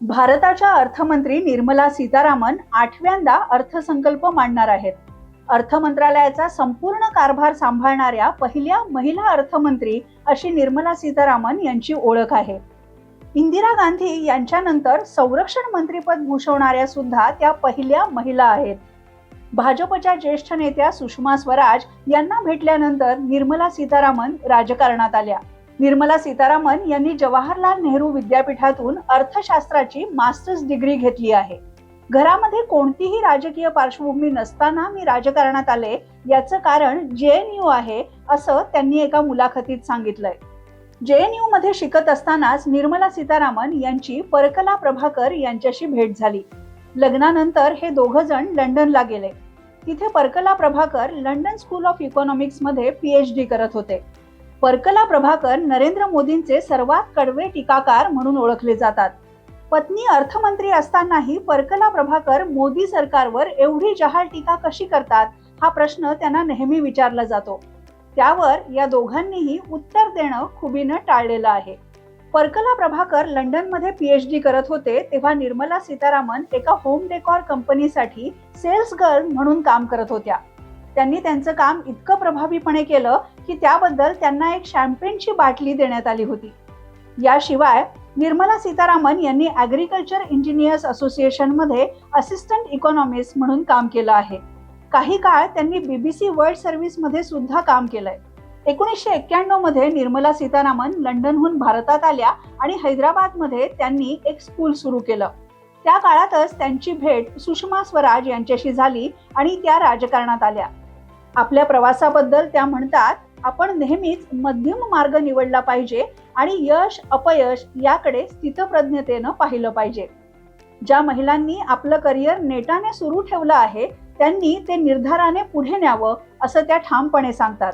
भारताच्या अर्थमंत्री निर्मला सीतारामन आठव्यांदा अर्थसंकल्प मांडणार आहेत. अर्थ मंत्रालयाचा संपूर्ण कारभार सांभाळणाऱ्या पहिल्या महिला अर्थमंत्री अशी निर्मला सीतारामन यांची ओळख आहे. इंदिरा गांधी यांच्यानंतर संरक्षण मंत्रीपद भूषवणाऱ्या सुद्धा त्या पहिल्या महिला आहेत. भाजपच्या ज्येष्ठ नेत्या सुषमा स्वराज यांना भेटल्यानंतर निर्मला सीतारामन राजकारणात आल्या. निर्मला सीतारामन यांनी जवाहरलाल नेहरू विद्यापीठातून अर्थशास्त्राची मास्टर्स डिग्री घेतली आहे. घरामध्ये कोणतीही राजकीय पार्श्वभूमी नसताना मी राजकारणात आले याचं कारण जे एन यू आहे असं त्यांनी एका मुलाखतीत सांगितलंय. जे एन यू मध्ये शिकत असतानाच निर्मला सीतारामन यांची परकला प्रभाकर यांच्याशी भेट झाली. लग्नानंतर हे दोघ जण लंडनला गेले. तिथे Parakala Prabhakar London school of इकॉनॉमिक्समध्ये PH D करत होते. परकला प्रभाकर नरेंद्र मोदींचे सर्वात कडवे टीकाकार म्हणून ओळखले जातात. पत्नी अर्थमंत्री असतानाही परकला प्रभाकर मोदी सरकारवर एवढी जहाल टीका कशी करतात हा प्रश्न त्यांना नेहमी विचारला जातो. त्यावर या दोघांनीही उत्तर देणं खुबीनं टाळलेलं आहे. परकला प्रभाकर लंडनमध्ये पीएच डी करत होते तेव्हा निर्मला सीतारामन एका होम डेकॉर कंपनीसाठी सेल्स गर्ल म्हणून काम करत होत्या. त्यांनी त्यांचं काम इतकं प्रभावीपणे केलं की त्याबद्दल त्यांना एक शॅम्पेनची बाटली देण्यात आली होती. याशिवाय निर्मला सीतारामन यांनी ॲग्रिकल्चर इंजिनियर्स असोसिएशनमध्ये असिस्टंट इकॉनॉमिस्ट म्हणून काम केलं आहे. काही काळ त्यांनी बीबीसी वर्ल्ड सर्व्हिसमध्ये सुद्धा काम केलंय. एकोणीसशे एक्क्याण्णवमध्ये निर्मला सीतारामन लंडनहून भारतात आल्या आणि हैदराबादमध्ये त्यांनी एक स्कूल सुरू केलं. त्या काळातच त्यांची भेट सुषमा स्वराज यांच्याशी झाली आणि त्या राजकारणात आल्या. आपल्या प्रवासाबद्दल त्या म्हणतात आपण नेहमीच मध्यम मार्ग निवडला पाहिजे आणि यश अपयश याकडे स्थितप्रज्ञतेनं पाहिलं पाहिजे. ज्या महिलांनी आपलं करिअर नेटाने सुरू ठेवलं आहे त्यांनी ते निर्धाराने पुढे न्यावं असं त्या ठामपणे सांगतात.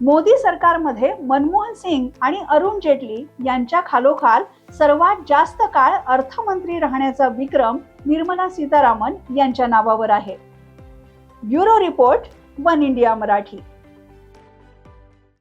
मोदी सरकारमध्ये मनमोहन सिंग आणि अरुण जेटली यांच्या खालोखाल सर्वात जास्त काळ अर्थमंत्री राहण्याचा विक्रम निर्मला सीतारामन यांच्या नावावर आहे. Bureau report one India Marathi.